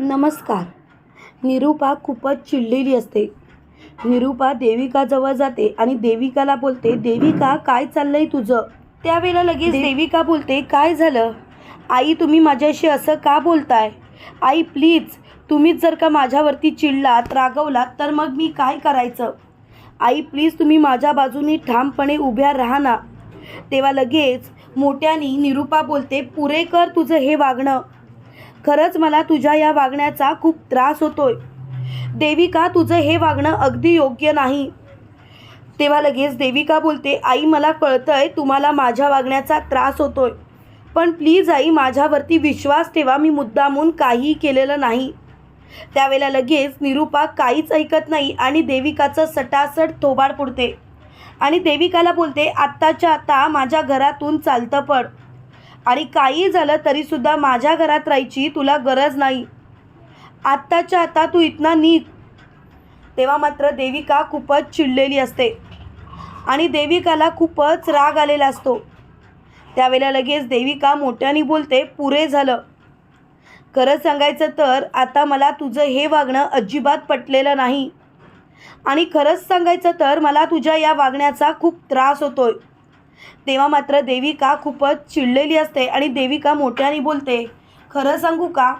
नमस्कार. निरूपा खूपच चिडलेली असते. निरूपा देविकाजवळ जाते आणि देविकाला बोलते देविका काय चाललंय तुझं? त्यावेळेला लगेच देविका बोलते काय झालं? आई तुम्ही माझ्याशी असं का बोलताय? आई प्लीज तुम्हीच जर का माझ्यावरती चिडलात रागवलात तर मग मी काय करायचं? आई प्लीज तुम्ही माझ्या बाजूनी ठामपणे उभ्या राहा ना. तेव्हा लगेच मोठ्यानी निरूपा बोलते पुरे कर तुझं हे वागणं. खरंच मला तुझ्या या वागण्याचा खूप त्रास होतोय. देविका तुझं हे वागणं अगदी योग्य नाही. तेव्हा लगेच देविका बोलते आई मला कळतंय तुम्हाला माझ्या वागण्याचा त्रास होतोय. पण प्लीज आई माझ्यावरती विश्वास ठेवा मी मुद्दामून काहीही केलेलं नाही. त्यावेळेला लगेच निरूपा काहीच ऐकत नाही आणि देविकाचं सटासट थोबाड पुडते आणि देविकाला बोलते आत्ताच्या आत्ता माझ्या घरातून चालतं पड. आणि काही झालं तरीसुद्धा माझ्या घरात राहायची तुला गरज नाही. आत्ताच्या आता तू इथनं निघ. तेव्हा मात्र देविका खूपच चिडलेली असते. आणि देविकाला खूपच राग आलेला असतो. त्यावेळेला लगेच देविका मोठ्याने बोलते पुरे झालं. खरं सांगायचं तर आता मला तुझं हे वागणं अजिबात पटलेलं नाही. आणि खरंच सांगायचं तर मला तुझ्या या वागण्याचा खूप त्रास होतोय. तेव्हा मात्र देविका खूपच चिडलेली असते आणि देविका मोठ्याने बोलते खरं सांगू का?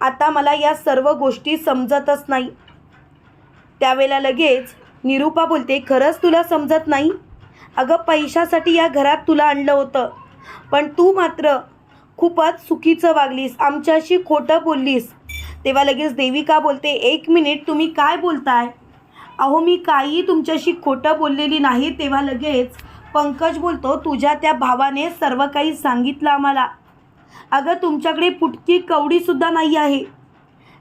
आता मला या सर्व गोष्टी समजतच नाही. त्यावेळेला लगेच निरूपा बोलते खरंच तुला समजत नाही? अगं पैशासाठी या घरात तुला आणलं होतं पण तू मात्र खूपच चुकीचं वागलीस आमच्याशी खोटं बोललीस. तेव्हा लगेच देविका बोलते एक मिनिट तुम्ही काय बोलताय? अहो मी काही तुमच्याशी खोटं बोललेली नाही. तेव्हा लगेच पंकज बोलतो तुझ्या त्या भावाने सर्व काही सांगितलं आम्हाला. अगं तुमच्याकडे पुटकी कवडीसुद्धा नाही आहे.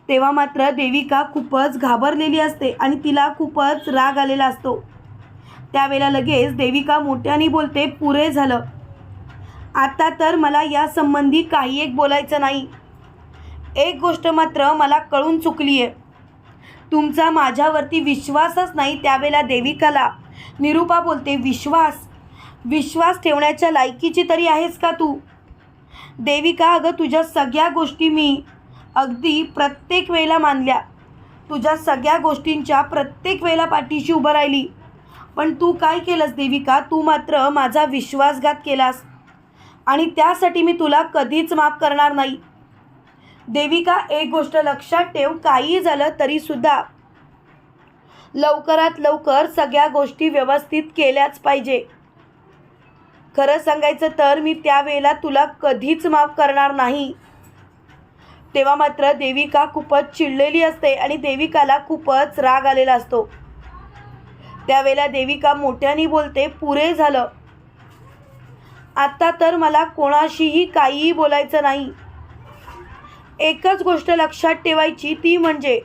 तेव्हा मात्र देविका खूपच घाबरलेली असते आणि तिला खूपच राग आलेला असतो. त्यावेळेला लगेच देविका मोठ्याने बोलते पुरे झालं. आता तर मला या संबंधी काही एक बोलायचं नाही. एक गोष्ट मात्र मला कळून चुकली आहे तुमचा माझ्यावरती विश्वासच नाही. त्यावेळेला देविकाला निरूपा बोलते विश्वास विश्वास ठेवण्याच्या लायकीची तरी आहेस का तू? देविका अगं तुझ्या सगळ्या गोष्टी मी अगदी प्रत्येक वेळेला मानल्या. तुझ्या सगळ्या गोष्टींच्या प्रत्येक वेळेला पाठीशी उभं राहिली. पण तू काय केलंस देविका? तू मात्र माझा विश्वासघात केलास. आणि त्यासाठी मी तुला कधीच माफ करणार नाही. देविका एक गोष्ट लक्षात ठेव काही झालं तरीसुद्धा लवकरात लवकर सगळ्या गोष्टी व्यवस्थित केल्याच पाहिजे. खरं सांगायचं तर मी त्यावेळेला तुला कधीच माफ करणार नाही. तेव्हा मात्र देविका खूपच चिडलेली असते आणि देविकाला खूपच राग आलेला असतो. त्यावेळेला देविका मोठ्याने बोलते पुरे झालं. आत्ता तर मला कोणाशीही काहीही बोलायचं नाही. एकच गोष्ट लक्षात ठेवायची ती म्हणजे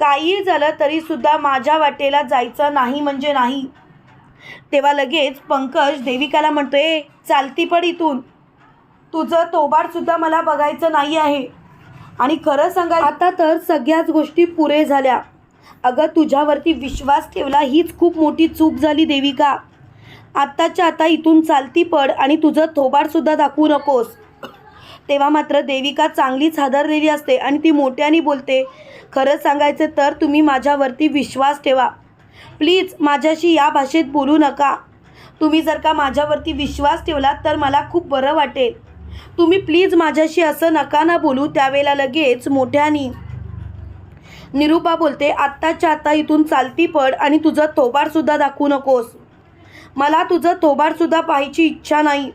काहीही झालं तरीसुद्धा माझ्या वाटेला जायचं नाही म्हणजे नाही. तेव्हा लगेच पंकज देविकाला म्हणतोय चालती पड इथून. तुझं तोबाडसुद्धा मला बघायचं नाही आहे. आणि खरं सांगा आता तर सगळ्याच गोष्टी पुरे झाल्या. अगं तुझ्यावरती विश्वास ठेवला हीच खूप मोठी चूक झाली देविका. आत्ताच्या आता इथून चालती पड आणि तुझं थोबाडसुद्धा दाखवू नकोस. तेव्हा मात्र देविका चांगलीच हादरलेली असते आणि ती मोठ्याने बोलते खरं सांगायचं तर तुम्ही माझ्यावरती विश्वास ठेवा. प्लीज माझ्याशी या भाषेत बोलू नका. तुम्ही जर का माझ्यावरती विश्वास ठेवला तर मला खूप बरं वाटेल. तुम्ही प्लीज माझ्याशी असं नका ना बोलू त्यावेळेला लगेच मोठ्यानी. निरूपा बोलते आत्ताच्या आत्ता इथून चालती पड आणि तुझं थोबाडसुद्धा दाखवू नकोस. मला तुझं थोबाडसुद्धा पाहायची इच्छा नाही.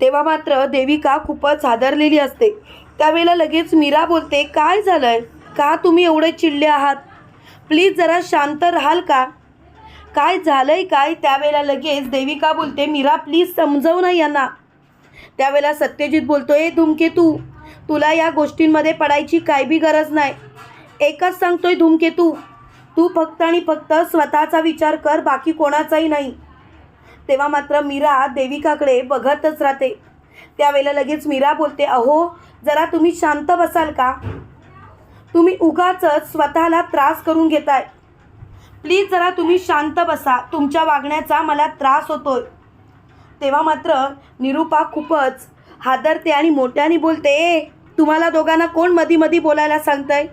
तेव्हा मात्र देविका खूपच हादरलेली असते. त्यावेळेला लगेच मीरा बोलते काय झालंय? का तुम्ही एवढे चिडले आहात? प्लीज जरा शांत राहाल का? काय झालंय काय? त्यावेळेला लगेच देविका बोलते मीरा प्लीज समजव ना यांना. त्यावेळेला सत्यजित बोलतो बोलतोय धूमकेतू तुला या गोष्टींमध्ये पडायची काय बी गरज नाही. एकच सांगतोय धूमकेतू तू फक्त आणि फक्त स्वतःचा विचार कर बाकी कोणाचाही नाही. तेव्हा मात्र मीरा देविकाकडे बघतच राहते. त्यावेळेला लगेच मीरा बोलते अहो जरा तुम्ही शांत बसाल का? तुम्ही उगाच स्वतःला त्रास करून घेताय. प्लीज जरा तुम्ही शांत बसा. तुमच्या वागण्याचा मला त्रास होतोय. तेव्हा मात्र निरूपा खूपच हादरते आणि मोठ्याने बोलते "ए, तुम्हाला दोघांना कोण मधी मधी बोलायला सांगतंय?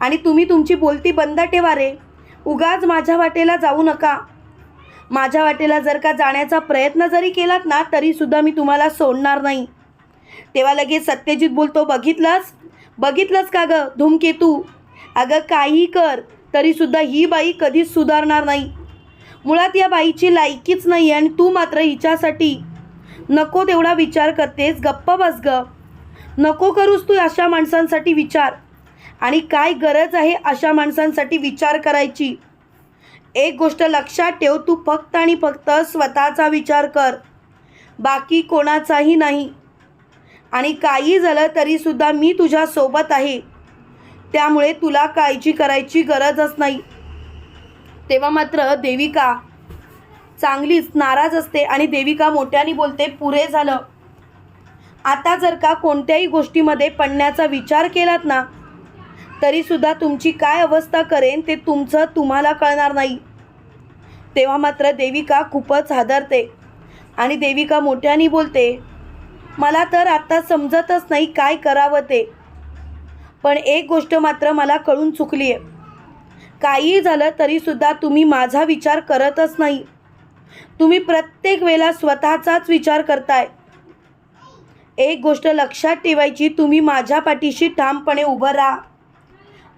आणि तुम्ही तुमची बोलती बंद ठेवा रे. उगाच माझ्या वाटेला जाऊ नका. माझ्या वाटेला जर का जाण्याचा प्रयत्न जरी केलात ना तरीसुद्धा मी तुम्हाला सोडणार नाही. तेव्हा लगेच सत्यजित बोलतो बघितलंस? बघितलंच का गं? धूमकेतू अगं काही कर तरीसुद्धा ही बाई कधीच सुधारणार नाही. मुळात या बाईची लायकीच नाही आणि तू मात्र हिच्यासाठी नको तेवढा विचार करतेस. गप्प बस ग. नको करूस तू अशा माणसांसाठी विचार. आणि काय गरज आहे अशा माणसांसाठी विचार करायची? एक गोष्ट लक्षात ठेव तू फक्त आणि फक्त स्वतःचा विचार कर. बाकी कोणाचाही नाही. आणि काही झालं तरीसुद्धा मी तुझ्यासोबत आहे. त्यामुळे तुला काळजी करायची गरजच नाही. तेव्हा मात्र देविका चांगलीच नाराज असते आणि देविका मोठ्याने बोलते पुरे झालं. आता जर का कोणत्याही गोष्टीमध्ये पडण्याचा विचार केलात ना तरीसुद्धा तुमची काय अवस्था करेन ते तुमचं तुम्हाला कळणार नाही. तेव्हा मात्र देविका खूपच हादरते आणि देविका मोठ्याने बोलते मला तर आत्ता समजतच नाही काय करावं ते. पण एक गोष्ट मात्र मला कळून चुकली आहे काहीही झालं तरीसुद्धा तुम्ही माझा विचार करतच नाही. तुम्ही प्रत्येक वेळेला स्वतःचाच विचार करताय. एक गोष्ट लक्षात ठेवायची तुम्ही माझ्या पाठीशी ठामपणे उभं राहा.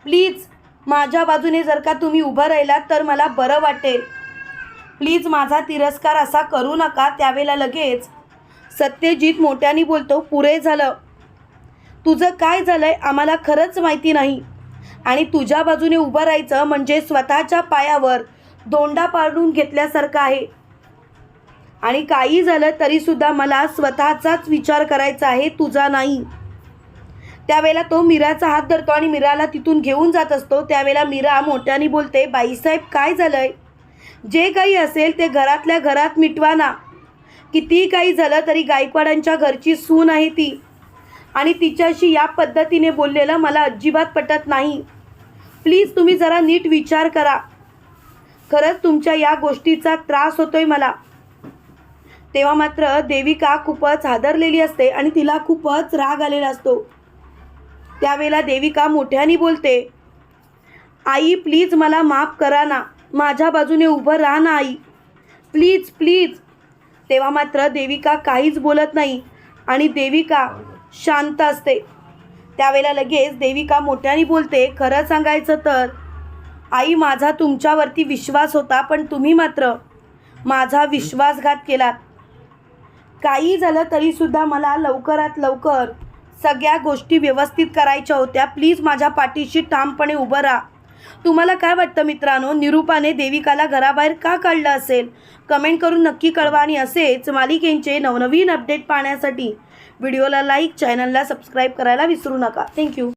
प्लीज माझ्या बाजूने जर का तुम्ही उभं राहिलात तर मला बरं वाटेल. प्लीज माझा तिरस्कार असा करू नका त्यावेळेला लगेच सत्यजित मोठ्याने बोलतो पुरे झालं. तुझं काय झालंय आम्हाला खरंच माहिती नाही. आणि तुझ्या बाजूने उभं राहायचं म्हणजे स्वतःच्या पायावर दोंडा पाडून घेतल्यासारखं आहे. आणि काही झालं तरीसुद्धा मला स्वतःचाच विचार करायचा आहे तुझा नाही. त्यावेळेला तो मीराचा हात धरतो आणि मीराला तिथून घेऊन जात असतो. त्यावेळेला मीरा मोठ्याने बोलते बाईसाहेब काय झालंय? जे काही असेल ते घरातल्या घरात मिटवा ना. कितीही काही झालं तरी गायकवाडांच्या घरची सून आहे ती. आणि तिच्याशी या पद्धतीने बोललेलं मला अजिबात पटत नाही. प्लीज तुम्ही जरा नीट विचार करा. खरंच तुमच्या या गोष्टीचा त्रास होतोय मला. तेव्हा मात्र देविका खूपच हादरलेली असते आणि तिला खूपच राग आलेला असतो. त्यावेळेला देविका मोठ्याने बोलते आई प्लीज मला माफ करा ना. माझ्या बाजूने उभं राहा ना आई. Please please. तेव्हा मात्र देविका काहीच बोलत नाही आणि देविका शांत असते. त्यावेळेला लगेच देविका मोठ्याने बोलते खरं सांगायचं तर आई माझा तुमच्यावरती विश्वास होता पण तुम्ही मात्र माझा विश्वासघात केलात. काही झालं तरीसुद्धा मला लवकरात लवकर सगळ्या गोष्टी व्यवस्थित करायच्या होत्या. प्लीज माझ्या पाठीशी ठामपणे उभं राहा. तुम्हाला काय वाटतं मित्रांनो? निरूपाने देविकाला घराबाहेर का काढलं असेल? कमेंट करून नक्की कळवा आणि असेच मालिकेंचे नवनवीन अपडेट पाहण्यासाठी. व्हिडिओला लाईक चॅनलला सबस्क्राईब करायला विसरू नका. थँक्यू.